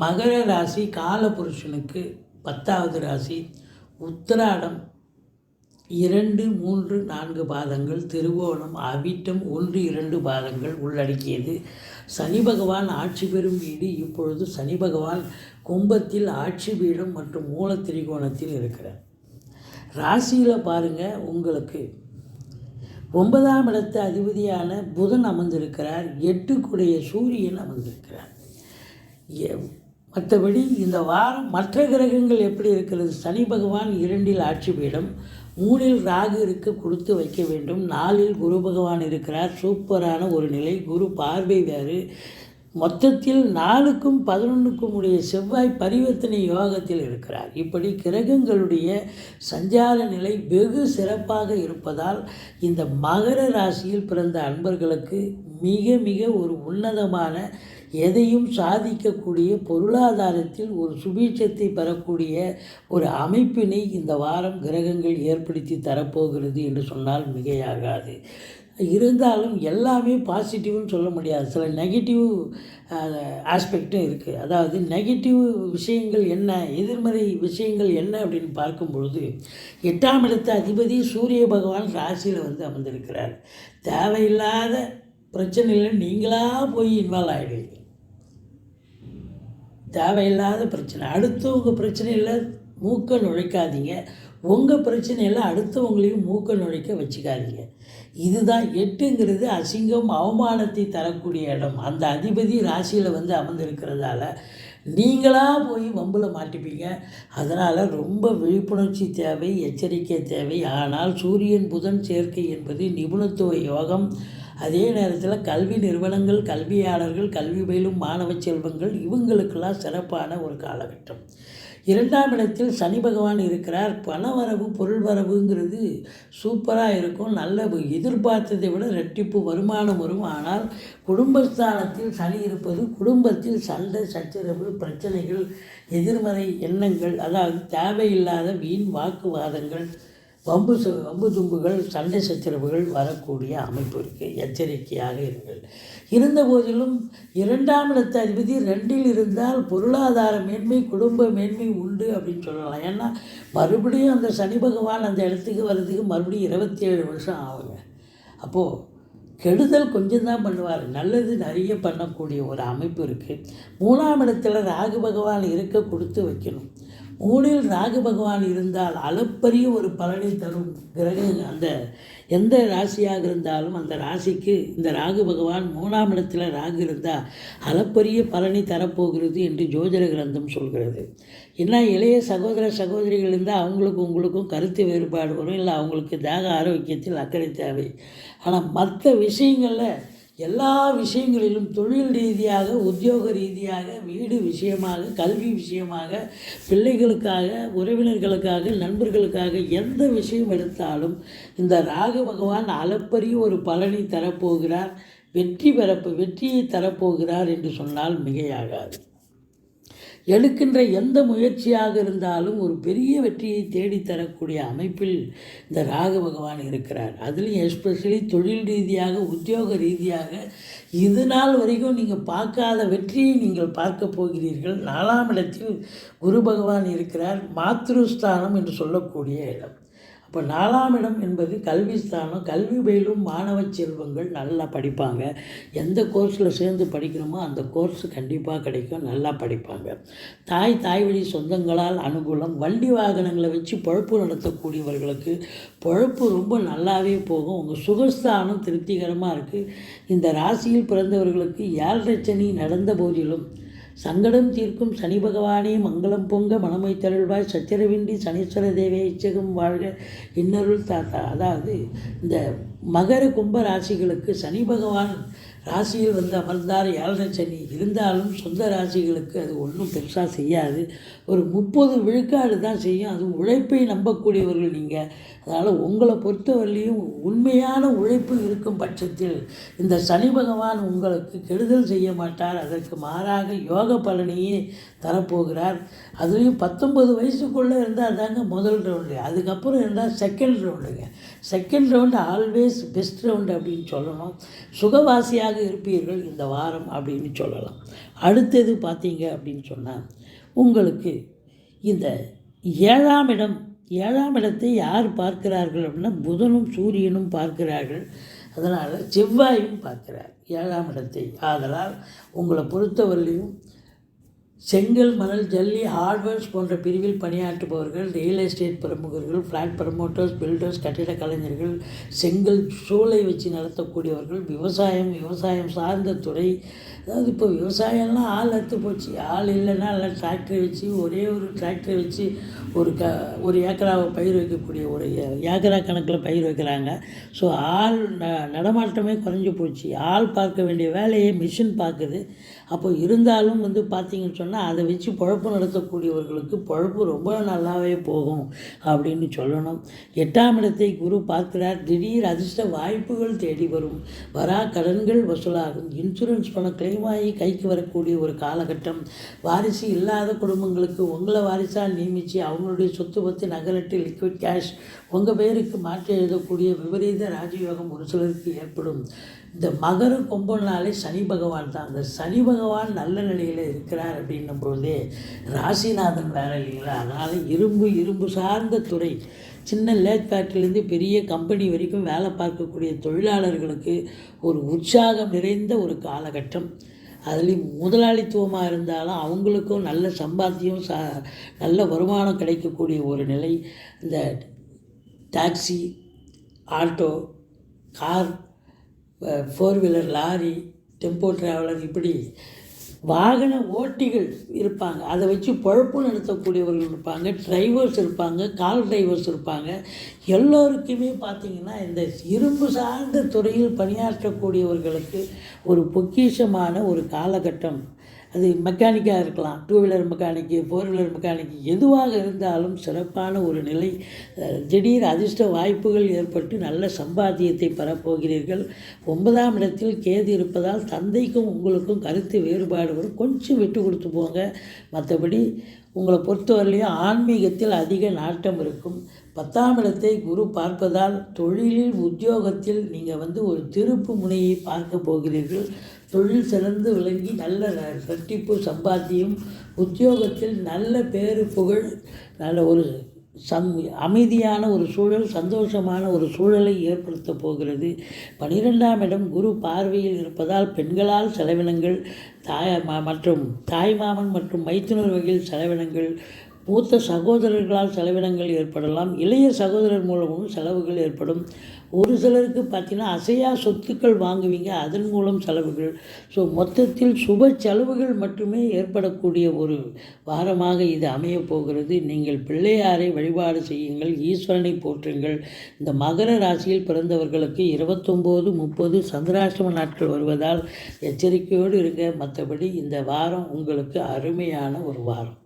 மகர ராசி காலபுருஷனுக்கு பத்தாவது ராசி உத்திராடம் இரண்டு மூன்று நான்கு பாதங்கள் திருவோணம் அவிட்டம் ஒன்று இரண்டு பாதங்கள் உள்ளடக்கியது. சனி பகவான் ஆட்சி பெறும் வீடு. இப்பொழுது சனி பகவான் கும்பத்தில் ஆட்சி பீடம் மற்றும் மூல திரிகோணத்தில் இருக்கிறார். ராசியில் பாருங்கள் உங்களுக்கு ஒன்பதாம் இடத்து அதிபதியான புதன் அமர்ந்திருக்கிறார். எட்டுக்குடைய சூரியன் அமர்ந்திருக்கிறார். எ- மற்றபடி இந்த வாரம் மற்ற கிரகங்கள் எப்படி இருக்கிறது? சனி பகவான் இரண்டில் ஆட்சி பீடம் மூணில் ராகு இருக்க கொடுத்து வைக்க வேண்டும். நாலில் குரு பகவான் இருக்கிறார். சூப்பரான ஒரு நிலை. குரு பார்வை வேறு மொத்தத்தில் நாலுக்கும் பதினொன்றுக்கும் உடைய செவ்வாய் பரிவர்த்தனை யோகத்தில் இருக்கிறார். இப்படி கிரகங்களுடைய சஞ்சார நிலை வெகு சிறப்பாக இருப்பதால் இந்த மகர ராசியில் பிறந்த அன்பர்களுக்கு மிக மிக ஒரு உன்னதமான எதையும் சாதிக்கக்கூடிய பொருளாதாரத்தில் ஒரு சுபீட்சத்தை பெறக்கூடிய ஒரு அமைப்பினை இந்த வாரம் கிரகங்கள் ஏற்படுத்தி தரப்போகிறது என்று சொன்னால் மிகையாகாது. இருந்தாலும் எல்லாமே பாசிட்டிவ்னு சொல்ல முடியாது. சில நெகட்டிவ் ஆஸ்பெக்டும் இருக்குது அதாவது நெகட்டிவ் விஷயங்கள் என்ன எதிர்மறை விஷயங்கள் என்ன அப்படின்னு பார்க்கும் பொழுது எட்டாம் இடத்து அதிபதி சூரிய பகவான் ராசியில் வந்து அமர்ந்திருக்கிறார். தேவையில்லாத பிரச்சனையில் நீங்களாக போய் இன்வால்வ் ஆகிடுவீங்க தேவையில்லாத பிரச்சனை. அடுத்தவங்க பிரச்சனையில் மூக்க நுழைக்காதீங்க. உங்கள் பிரச்சனையில் அடுத்தவங்களையும் மூக்க நுழைக்க வச்சுக்காதீங்க. இதுதான் எட்டுங்கிறது அசிங்கம் அவமானத்தை தரக்கூடிய இடம். அந்த அதிபதி ராசியில் வந்து அமர்ந்திருக்கிறதால நீங்களாக போய் வம்பில் மாட்டிப்பீங்க. அதனால் ரொம்ப விழிப்புணர்ச்சி தேவை எச்சரிக்கை தேவை. ஆனால் சூரியன் புதன் சேர்க்கை என்பது நிபுணத்துவ யோகம். அதே நேரத்தில் கல்வி நிறுவனங்கள் கல்வியாளர்கள் கல்வி பயிலும் மாணவ செல்வங்கள் இவங்களுக்கெல்லாம் சிறப்பான ஒரு காலகட்டம். இரண்டாம் இடத்தில் சனி பகவான் இருக்கிறார். பணவரவு பொருள் வரவுங்கிறது சூப்பராக இருக்கும். நல்ல எதிர்பார்த்ததை விட ரெட்டிப்பு வருமானம் வரும். ஆனால் குடும்பஸ்தானத்தில் சனி இருப்பது குடும்பத்தில் சண்டை சச்சரவு பிரச்சனைகள் எதிர்மறை எண்ணங்கள் அதாவது தேவையில்லாத வீண் வாக்குவாதங்கள் வம்பு வம்பு தும்புகள் சண்டை சச்சரவுகள் வரக்கூடிய அமைப்பு இருக்குது எச்சரிக்கையாக இருங்கள். இருந்த போதிலும் இரண்டாம் இடத்த அதிபதி ரெண்டில் இருந்தால் பொருளாதார மேன்மை குடும்ப மேன்மை உண்டு அப்படின்னு சொல்லலாம். ஏன்னா மறுபடியும் அந்த சனி பகவான் அந்த இடத்துக்கு வர்றதுக்கு மறுபடியும் இருபத்தி ஏழு வருஷம் ஆகுங்க. அப்போது கெடுதல் கொஞ்சம் தான் பண்ணுவார். நல்லது நிறைய பண்ணக்கூடிய ஒரு அமைப்பு இருக்குது மூணாம் இடத்துல ராகு பகவான் இருக்க கொடுத்து வைக்கணும். மூணில் ராகு பகவான் இருந்தால் அளப்பரிய ஒரு பலனை தரும் கிரக அந்த எந்த ராசியாக இருந்தாலும் அந்த ராசிக்கு இந்த ராகு பகவான் மூணாம் இடத்துல ராகு இருந்தால் அளப்பரிய பலனை தரப்போகிறது என்று ஜோதிட கிரந்தம் சொல்கிறது. என்ன இளைய சகோதர சகோதரிகள் இருந்தால் அவங்களுக்கும் உங்களுக்கும் கருத்து வேறுபாடு வரும். இல்லை அவங்களுக்கு தேக ஆரோக்கியத்தில் அக்கறை தேவை. ஆனால் மற்ற விஷயங்களில் எல்லா விஷயங்களிலும் தொழில் ரீதியாக உத்தியோக ரீதியாக வீடு விஷயமாக கல்வி விஷயமாக பிள்ளைகளுக்காக உறவினர்களுக்காக நண்பர்களுக்காக எந்த விஷயம் எடுத்தாலும் இந்த ராகு பகவான் அளப்பரிய ஒரு பலனை தரப்போகிறார் வெற்றி பெறப்பு வெற்றியை தரப்போகிறார் என்று சொன்னால் மிகையாகாது. எடுக்கின்ற எந்த முயற்சியாக இருந்தாலும் ஒரு பெரிய வெற்றியை தேடித்தரக்கூடிய அமைப்பில் இந்த ராகு பகவான் இருக்கிறார். அதுலேயும் எஸ்பெஷலி தொழில் ரீதியாக உத்தியோக ரீதியாக இது நாள் வரைக்கும் நீங்கள் பார்க்காத வெற்றியை நீங்கள் பார்க்க போகிறீர்கள். நாலாம் இடத்தில் குரு பகவான் இருக்கிறார். மாத்ருஸ்தானம் என்று சொல்லக்கூடிய இடம். இப்போ நாலாம் இடம் என்பது கல்வி ஸ்தானம் கல்வி பயிலும் மாணவ செல்வங்கள் நல்லா படிப்பாங்க. எந்த கோர்ஸில் சேர்ந்து படிக்கிறோமோ அந்த கோர்ஸ் கண்டிப்பாக கிடைக்கும் நல்லா படிப்பாங்க. தாய் தாய் வழி சொந்தங்களால் அனுகூலம் வண்டி வாகனங்களை வச்சு பொழப்பு நடத்தக்கூடியவர்களுக்கு பொழப்பு ரொம்ப நல்லாவே போகும். உங்கள் சுகஸ்தானம் திருப்திகரமாக இருக்குது இந்த ராசியில் பிறந்தவர்களுக்கு ஏழரை சனி நடந்த போதிலும் சங்கடம் தீர்க்கும் சனி பகவானே மங்களம் பொங்க மனமை தருள்வாய். சச்சரவின்றி சனீஸ்வர தேவியை இச்சகம் வாழ்க. இன்னருள் தாத்தா. அதாவது இந்த மகர கும்ப ராசிகளுக்கு சனி பகவான் ராசியில் வந்து அமர்ந்தார். ஏழரை சனி இருந்தாலும் சொந்த ராசிகளுக்கு அது ஒன்றும் பெருசாக செய்யாது. ஒரு முப்பது விழுக்காடு தான் செய்யும். அது உழைப்பை நம்பக்கூடியவர்கள் நீங்கள் அதனால் உங்களை பொறுத்தவரையிலையும் உண்மையான உழைப்பு இருக்கும் பட்சத்தில் இந்த சனி பகவான் உங்களுக்கு கெடுதல் செய்ய மாட்டார். அதற்கு மாறாக யோக பலனையே தரப்போகிறார். அதுலேயும் பத்தொம்பது வயசுக்குள்ளே இருந்தால் தாங்க முதல் ரவுண்டு அதுக்கப்புறம் இருந்தால் second ரவுண்டுங்க second round always best round அப்படின்னு சொல்லணும். சுகவாசியாக இருப்பீர்கள் இந்த வாரம் அப்படின்னு சொல்லலாம். அடுத்தது பார்த்தீங்க அப்படின்னு சொன்னால் உங்களுக்கு இந்த ஏழாம் இடம் ஏழாம் இடத்தை யார் பார்க்கிறார்கள் அப்படின்னா புதனும் சூரியனும் பார்க்கிறார்கள். அதனால் செவ்வாயும் பார்க்கிறார். ஏழாம் இடத்தை. ஆதலால் உங்களை பொறுத்தவரையிலையும் செங்கல் மணல் ஜல்லி ஹார்ட்வேர்ஸ் போன்ற பிரிவில் பணியாற்றுபவர்கள் ரியல் எஸ்டேட் பிரமுகர்கள் ஃப்ளாட் ப்ரமோட்டர்ஸ் பில்டர்ஸ் கட்டிட கலைஞர்கள் செங்கல் சூளை வச்சு நடத்தக்கூடியவர்கள் விவசாயம் விவசாயம் சார்ந்த துறை. அதாவது இப்போ விவசாயம்லாம் ஆள் அத்து போச்சு. ஆள் இல்லைன்னா எல்லாம் டிராக்டர் வச்சு ஒரே ஒரு டிராக்டர் வச்சு ஒரு க ஒரு ஏக்கராவை பயிர் வைக்கக்கூடிய ஒரு ஏ- ஏக்கரா கணக்கில் பயிர் வைக்கிறாங்க. ஸோ ஆள் ந நடமாட்டமே குறைஞ்சி போச்சு. ஆள் பார்க்க வேண்டிய வேலையை மிஷின் பார்க்குது. அப்போ இருந்தாலும் வந்து பார்த்தீங்கன்னு சொன்னால் அதை வச்சு பொழப்பு நடத்தக்கூடியவர்களுக்கு பொழப்பு ரொம்ப நல்லாவே போகும் அப்படின்னு சொல்லணும். எட்டாம் இடத்தை குரு பார்க்கிறார். திடீர் அதிர்ஷ்ட வாய்ப்புகள் தேடி வரும். வரா கடன்கள் வசூலாகும். இன்சூரன்ஸ் பணம் claim ஆகி கைக்கு வரக்கூடிய ஒரு காலகட்டம். வாரிசு இல்லாத குடும்பங்களுக்கு உங்களை வாரிசாக நியமித்து அவங்களுடைய சொத்து பற்றி நகரட்டு லிக்விட் கேஷ் உங்கள் பேருக்கு மாற்றி எழுதக்கூடிய விபரீத ராஜயோகம் ஒரு சிலருக்கு ஏற்படும். இந்த மகர கொம்புனாலே சனி பகவான் தான். அந்த சனி பகவான் நல்ல நிலையில் இருக்கிறார் அப்படின்னும் பொழுது ராசிநாதன் வேலை இல்லைங்களா? அதனால் இரும்பு இரும்பு சார்ந்த துறை. சின்ன லேத் ஃபேக்ட்ரிலேருந்து பெரிய கம்பெனி வரைக்கும் வேலை பார்க்கக்கூடிய தொழிலாளர்களுக்கு ஒரு உற்சாகம் நிறைந்த ஒரு காலகட்டம். அதுலேயும் முதலாளித்துவமாக இருந்தாலும் அவங்களுக்கும் நல்ல சம்பாத்தியம் ச நல்ல வருமானம் கிடைக்கக்கூடிய ஒரு நிலை. இந்த taxi auto car four wheeler lorry tempo traveller இப்படி வாகன ஓட்டிகள் இருப்பாங்க. அதை வச்சு பொழப்பு நடத்தக்கூடியவர்கள் இருப்பாங்க டிரைவர்ஸ் இருப்பாங்க கால் டிரைவர்ஸ் இருப்பாங்க. எல்லோருக்குமே பார்த்திங்கன்னா இந்த இரும்பு சார்ந்த துறையில் பணியாற்றக்கூடியவர்களுக்கு ஒரு பொக்கிஷமான ஒரு காலகட்டம். அது மெக்கானிக்காக இருக்கலாம். Two wheeler mechanic four wheeler mechanic எதுவாக இருந்தாலும் சிறப்பான ஒரு நிலை திடீர் அதிர்ஷ்ட வாய்ப்புகள் ஏற்பட்டு நல்ல சம்பாத்தியத்தை பெறப்போகிறீர்கள். ஒன்பதாம் இடத்தில் கேது இருப்பதால் தந்தைக்கும் உங்களுக்கும் கருத்து வேறுபாடு வரும். கொஞ்சம் விட்டு கொடுத்து போங்க. மற்றபடி உங்களை பொறுத்தவரையிலையும் ஆன்மீகத்தில் அதிக நாட்டம் இருக்கும். பத்தாம் இடத்தை குரு பார்ப்பதால் தொழிலில் உத்தியோகத்தில் நீங்கள் வந்து ஒரு திருப்பு முனையை பார்க்க போகிறீர்கள். தொழில் சிறந்து விளங்கி நல்ல ர- சம்பாத்தியம் உத்தியோகத்தில் நல்ல பேரு புகழ் நல்ல ஒரு சம் அமைதியான ஒரு சூழல் சந்தோஷமான ஒரு சூழலை ஏற்படுத்த போகிறது. பனிரெண்டாம் இடம் குரு பார்வையில் இருப்பதால் பெண்களால் செலவினங்கள் தாய மற்றும் தாய்மாமன் மற்றும் மைத்துனர் வகையில் செலவினங்கள் மூத்த சகோதரர்களால் செலவினங்கள் ஏற்படலாம் இளைய சகோதரர் மூலமும் செலவுகள் ஏற்படும். ஒரு சிலருக்கு பார்த்தீங்கன்னா அசையா சொத்துக்கள் வாங்குவீங்க அதன் மூலம் செலவுகள். ஸோ மொத்தத்தில் சுப செலவுகள் மட்டுமே ஏற்படக்கூடிய ஒரு வாரமாக இது அமையப் போகிறது. நீங்கள் பிள்ளையாரை வழிபாடு செய்யுங்கள் ஈஸ்வரனை போற்றுங்கள். இந்த மகர ராசியில் பிறந்தவர்களுக்கு இருபத்தொம்போது முப்பது சந்திராஷ்டம நாட்கள் வருவதால் எச்சரிக்கையோடு இருங்க. மற்றபடி இந்த வாரம் உங்களுக்கு அருமையான ஒரு வாரம்.